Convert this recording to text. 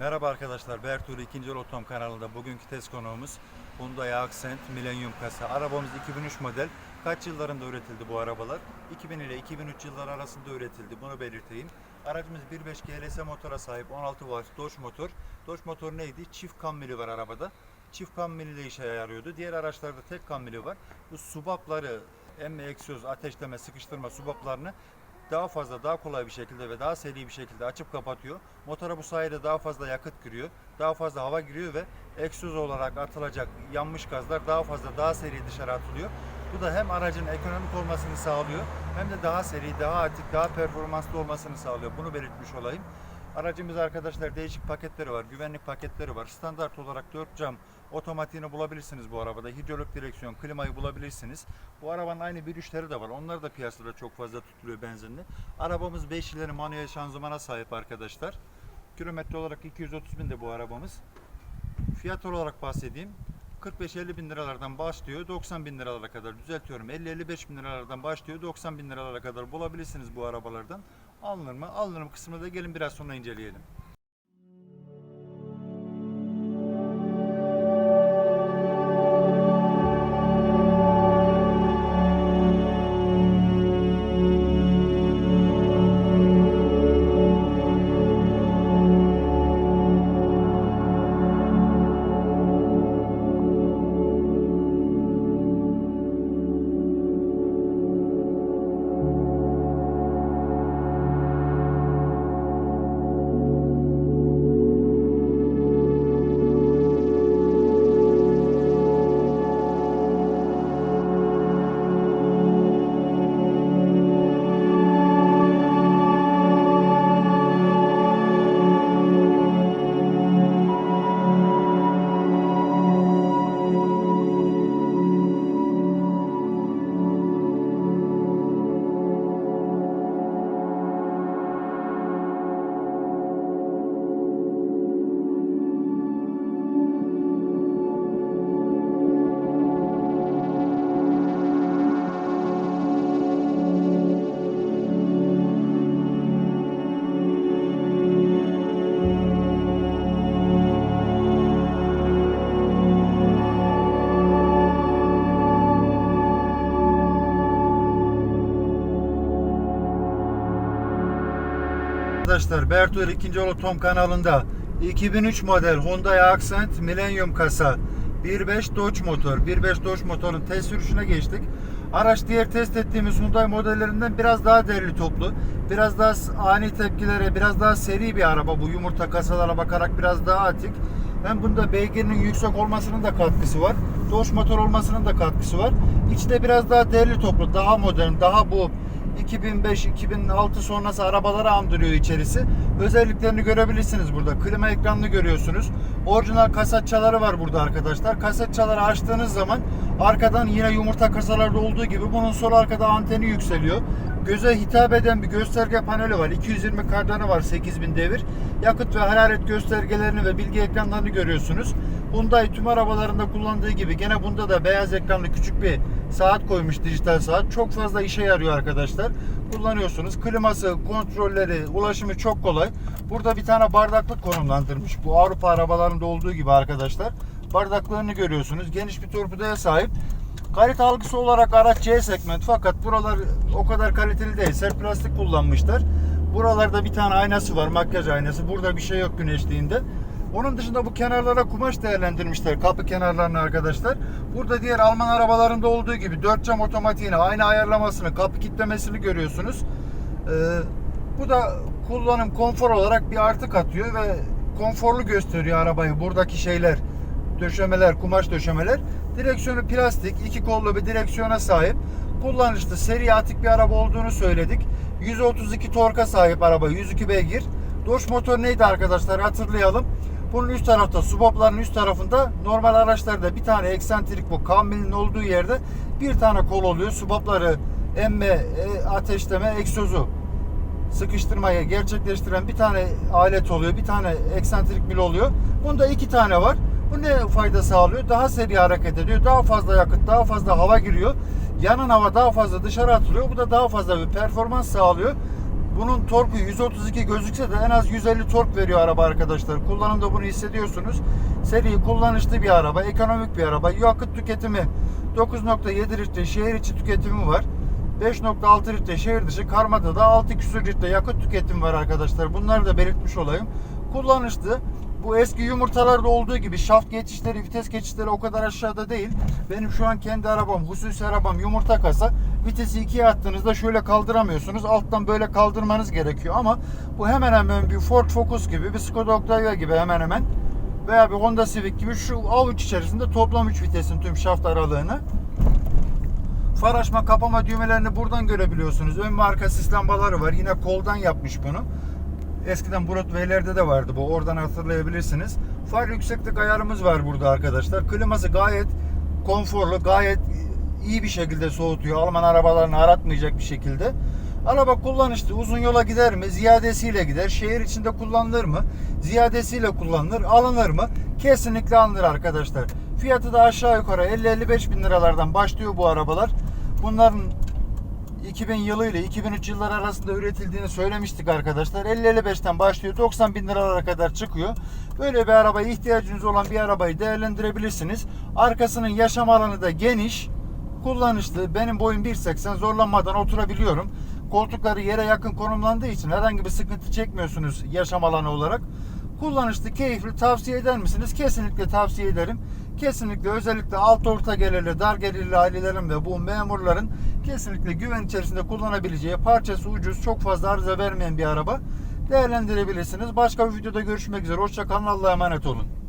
Merhaba arkadaşlar, Bertuğrul 2. Yol Otom kanalında bugünkü test konuğumuz Hyundai Accent Millennium kasa. Arabamız 2003 model. Kaç yıllarında üretildi bu arabalar? 2000 ile 2003 yılları arasında üretildi, bunu belirteyim. Aracımız 1.5 GLS motora sahip 16 watt Dodge motor. Dodge motor neydi? Çift kammili var arabada. Çift kammili işe yarıyordu. Diğer araçlarda tek kammili var. Bu subapları, emme egzoz, ateşleme, sıkıştırma subaplarını daha fazla, daha kolay bir şekilde ve daha seri bir şekilde açıp kapatıyor. Motora bu sayede daha fazla yakıt giriyor, daha fazla hava giriyor ve egzoz olarak atılacak yanmış gazlar daha fazla, daha seri dışarı atılıyor. Bu da hem aracın ekonomik olmasını sağlıyor hem de daha seri, daha atik, daha performanslı olmasını sağlıyor. Bunu belirtmiş olayım. Aracımız arkadaşlar değişik paketleri var, güvenlik paketleri var. Standart olarak 4 cam otomatiğini bulabilirsiniz bu arabada. Hidrolik direksiyon, klimayı bulabilirsiniz. Bu arabanın aynı 1.3'leri de var. Onlar da piyasada çok fazla tutuluyor benzinli. Arabamız 5 ileri manuel şanzımana sahip arkadaşlar. Kilometre olarak 230 bin de bu arabamız. Fiyat olarak bahsedeyim. 45-50 bin liralardan başlıyor 90 bin liralara kadar düzeltiyorum 50-55 bin liralardan başlıyor 90 bin liralara kadar bulabilirsiniz bu arabalardan alınır mı alınır mı kısmını da gelin biraz sonra inceleyelim. Arkadaşlar Bertuğrul 2. Yol Tom kanalında 2003 model Hyundai Accent Millennium kasa 1.5 Dodge motor 1.5 Dodge motorun test sürüşüne geçtik. Araç diğer test ettiğimiz Hyundai modellerinden biraz daha derli toplu. Biraz daha ani tepkilere, biraz daha seri bir araba. Bu yumurta kasalara bakarak biraz daha atik. Hem bunda beygirinin yüksek olmasının da katkısı var. Dodge motor olmasının da katkısı var. İçte biraz daha derli toplu, daha modern, daha bu 2005-2006 sonrası arabaları andırıyor içerisi. Özelliklerini görebilirsiniz burada. Klima ekranını görüyorsunuz. Orijinal kasetçaları var burada arkadaşlar. Kasetçaları açtığınız zaman arkadan yine yumurta kasalarda olduğu gibi bunun sol arkada anteni yükseliyor. Göze hitap eden bir gösterge paneli var. 220 kardanı var 8000 devir. Yakıt ve hararet göstergelerini ve bilgi ekranlarını görüyorsunuz. Hyundai tüm arabalarında kullandığı gibi gene bunda da beyaz ekranlı küçük bir saat koymuş dijital saat. Çok fazla işe yarıyor arkadaşlar. Kullanıyorsunuz. Kliması, kontrolleri, ulaşımı çok kolay. Burada bir tane bardaklık konumlandırmış. Bu Avrupa arabalarında olduğu gibi arkadaşlar. Bardaklığını görüyorsunuz. Geniş bir torpidoya sahip. Kalite algısı olarak araç C segment fakat buralar o kadar kaliteli değil. Sert plastik kullanmışlar. Buralarda bir tane aynası var, makyaj aynası. Burada bir şey yok güneşliğinde. Onun dışında bu kenarlara kumaş değerlendirmişler. Kapı kenarlarını arkadaşlar. Burada diğer Alman arabalarında olduğu gibi 4 cam otomatiğini, aynı ayarlamasını, kapı kitlemesini görüyorsunuz. Ee, bu da kullanım konfor olarak bir artı katıyor ve konforlu gösteriyor arabayı. Buradaki şeyler, döşemeler, kumaş döşemeler. Direksiyonu plastik, iki kollu bir direksiyona sahip. Kullanışlı, seri atik bir araba olduğunu söyledik. 132 torka sahip araba, 102 beygir. Dodge motor neydi arkadaşlar hatırlayalım. Bunun üst tarafta, subapların üst tarafında normal araçlarda bir tane eksantrik bu kamilin olduğu yerde bir tane kol oluyor. Subapları emme, e, ateşleme, egzozu sıkıştırmayı gerçekleştiren bir tane alet oluyor. Bir tane eksantrik mil oluyor. Bunda iki tane var. Bu ne fayda sağlıyor? Daha seri hareket ediyor. Daha fazla yakıt, daha fazla hava giriyor. Yanın hava daha fazla dışarı atılıyor. Bu da daha fazla bir performans sağlıyor. Bunun torku 132 gözükse de en az 150 tork veriyor araba arkadaşlar. Kullanımda bunu hissediyorsunuz. Seri kullanışlı bir araba, ekonomik bir araba. Yakıt tüketimi 9.7 litre şehir içi tüketimi var. 5.6 litre şehir dışı karmada da 6 küsür litre yakıt tüketimi var arkadaşlar. Bunları da belirtmiş olayım. Kullanışlı. Bu eski yumurtalarda olduğu gibi şaft geçişleri, vites geçişleri o kadar aşağıda değil. Benim şu an kendi arabam, hususi arabam yumurta kasa. Vitesi ikiye attığınızda şöyle kaldıramıyorsunuz. Alttan böyle kaldırmanız gerekiyor ama bu hemen hemen bir Ford Focus gibi, bir Skoda Octavia gibi hemen hemen veya bir Honda Civic gibi şu avuç içerisinde toplam 3 vitesin tüm şaft aralığını. Far açma kapama düğmelerini buradan görebiliyorsunuz. Ön ve arka sis lambaları var. Yine koldan yapmış bunu. Eskiden Broadway'lerde de vardı bu. Oradan hatırlayabilirsiniz. Far yükseklik ayarımız var burada arkadaşlar. Kliması gayet konforlu, gayet iyi bir şekilde soğutuyor. Alman arabalarını aratmayacak bir şekilde. Araba kullanışlı. Uzun yola gider mi? Ziyadesiyle gider. Şehir içinde kullanılır mı? Ziyadesiyle kullanılır. Alınır mı? Kesinlikle alınır arkadaşlar. Fiyatı da aşağı yukarı 50-55 bin liralardan başlıyor bu arabalar. Bunların 2000 yılı ile 2003 yılları arasında üretildiğini söylemiştik arkadaşlar. 50-55'ten başlıyor 90 bin liralara kadar çıkıyor. Böyle bir arabaya ihtiyacınız olan bir arabayı değerlendirebilirsiniz. Arkasının yaşam alanı da geniş, kullanışlı. Benim boyum 1.80 zorlanmadan oturabiliyorum. Koltukları yere yakın konumlandığı için herhangi bir sıkıntı çekmiyorsunuz yaşam alanı olarak. Kullanışlı, keyifli tavsiye eder misiniz? Kesinlikle tavsiye ederim. Kesinlikle özellikle alt orta gelirli, dar gelirli ailelerin ve bu memurların kesinlikle güven içerisinde kullanabileceği parçası ucuz, çok fazla arıza vermeyen bir araba değerlendirebilirsiniz. Başka bir videoda görüşmek üzere. Hoşçakalın. Allah'a emanet olun.